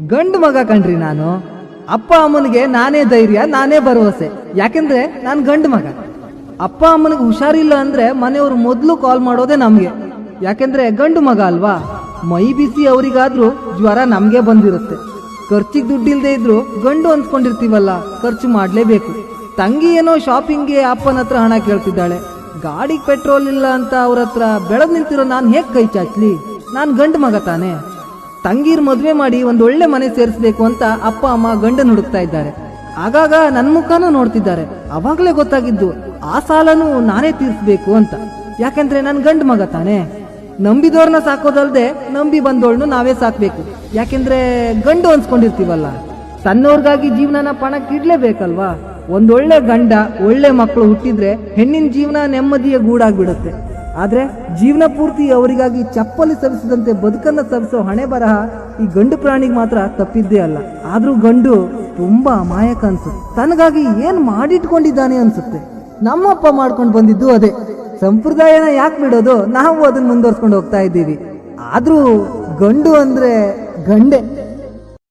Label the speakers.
Speaker 1: ಗಂಡು ಮಗ ಕಣ್ರಿ ನಾನು. ಅಪ್ಪ ಅಮ್ಮನಿಗೆ ನಾನೇ ಧೈರ್ಯ, ನಾನೇ ಭರವಸೆ. ಯಾಕೆಂದ್ರೆ ನಾನು ಗಂಡು ಮಗ. ಅಪ್ಪ ಅಮ್ಮನಿಗೆ ಹುಷಾರಿಲ್ಲ ಅಂದ್ರೆ ಮನೆಯವರು ಮೊದಲು ಕಾಲ್ ಮಾಡೋದೇ ನಮ್ಗೆ. ಯಾಕೆಂದ್ರೆ ಗಂಡು ಮಗ ಅಲ್ವಾ? ಮೈ ಬಿಸಿ ಅವರಿಗಾದ್ರೂ ಜ್ವರ ನಮ್ಗೆ ಬಂದಿರುತ್ತೆ. ಖರ್ಚಿಗೆ ದುಡ್ಡಿಲ್ದೇ ಇದ್ರು ಗಂಡು ಅನ್ಸ್ಕೊಂಡಿರ್ತೀವಲ್ಲ ಖರ್ಚು ಮಾಡಲೇಬೇಕು. ತಂಗಿ ಏನೋ ಶಾಪಿಂಗ್ಗೆ ಅಪ್ಪನ ಹತ್ರ ಹಣ ಕೇಳ್ತಿದ್ದಾಳೆ. ಗಾಡಿಗೆ ಪೆಟ್ರೋಲ್ ಇಲ್ಲ ಅಂತ ಅವ್ರ ಹತ್ರ ಬೆಳೆದ್ ನಿಂತಿರೋ ನಾನು ಹೇಗೆ ಕೈ ಚಾಚ್ಲಿ? ನಾನು ಗಂಡು ಮಗ ತಾನೇ. ತಂಗೀರ್ ಮದುವೆ ಮಾಡಿ ಒಂದು ಒಳ್ಳೆ ಮನೆ ಸೇರಿಸಬೇಕು ಅಂತ ಅಪ್ಪ, ಅಮ್ಮ ಗಂಡನ್ ಹುಡುಕ್ತಾ ಇದ್ದಾರೆ. ಆಗಾಗ ನನ್ ಮುಖನೂ ನೋಡ್ತಿದ್ದಾರೆ. ಅವಾಗ್ಲೇ ಗೊತ್ತಾಗಿದ್ದು, ಆ ಸಾಲನು ನಾನೇ ತೀರಿಸಬೇಕು ಅಂತ. ಯಾಕಂದ್ರೆ ನನ್ ಗಂಡು ಮಗ ತಾನೆ. ನಂಬಿದವ್ರನ್ನ ಸಾಕೋದಲ್ದೆ ನಂಬಿ ಬಂದವಳನ್ನು ನಾವೇ ಸಾಕ್ಬೇಕು. ಯಾಕೆಂದ್ರೆ ಗಂಡು ಅನ್ಸ್ಕೊಂಡಿರ್ತೀವಲ್ಲ. ತನ್ನವ್ರಿಗಾಗಿ ಜೀವನನ ಪಣಕ್ಕೆ ಇಡ್ಲೇಬೇಕಲ್ವಾ ಒಂದೊಳ್ಳೆ ಗಂಡ ಒಳ್ಳೆ ಮಕ್ಕಳು ಹುಟ್ಟಿದ್ರೆ ಹೆಣ್ಣಿನ ಜೀವನ ನೆಮ್ಮದಿಯ ಗೂಡಾಗ್ಬಿಡುತ್ತೆ. ಆದ್ರೆ ಜೀವನ ಪೂರ್ತಿ ಅವರಿಗಾಗಿ ಚಪ್ಪಲಿ ಸವಿಸದಂತೆ ಬದುಕನ್ನು ಸವಿಸೋ ಹಣೆ ಬರಹ ಈ ಗಂಡು ಪ್ರಾಣಿಗೆ ಮಾತ್ರ ತಪ್ಪಿದ್ದೇ ಅಲ್ಲ. ಆದರೂ ಗಂಡು ತುಂಬಾ ಅಮಾಯಕ ಅನ್ಸುತ್ತೆ. ತನಗಾಗಿ ಏನು ಮಾಡಿಟ್ಕೊಂಡಿದ್ದಾನೆ ಅನ್ಸುತ್ತೆ. ನಮ್ಮಪ್ಪ ಮಾಡ್ಕೊಂಡು ಬಂದಿದ್ದು ಅದೇ. ಸಂಪ್ರದಾಯನ ಯಾಕೆ ಬಿಡೋದು? ನಾವು ಅದನ್ನ ಮುಂದುವರ್ಸ್ಕೊಂಡು ಹೋಗ್ತಾ ಇದ್ದೀವಿ. ಆದರೂ ಗಂಡು ಅಂದ್ರೆ ಗಂಡೆ.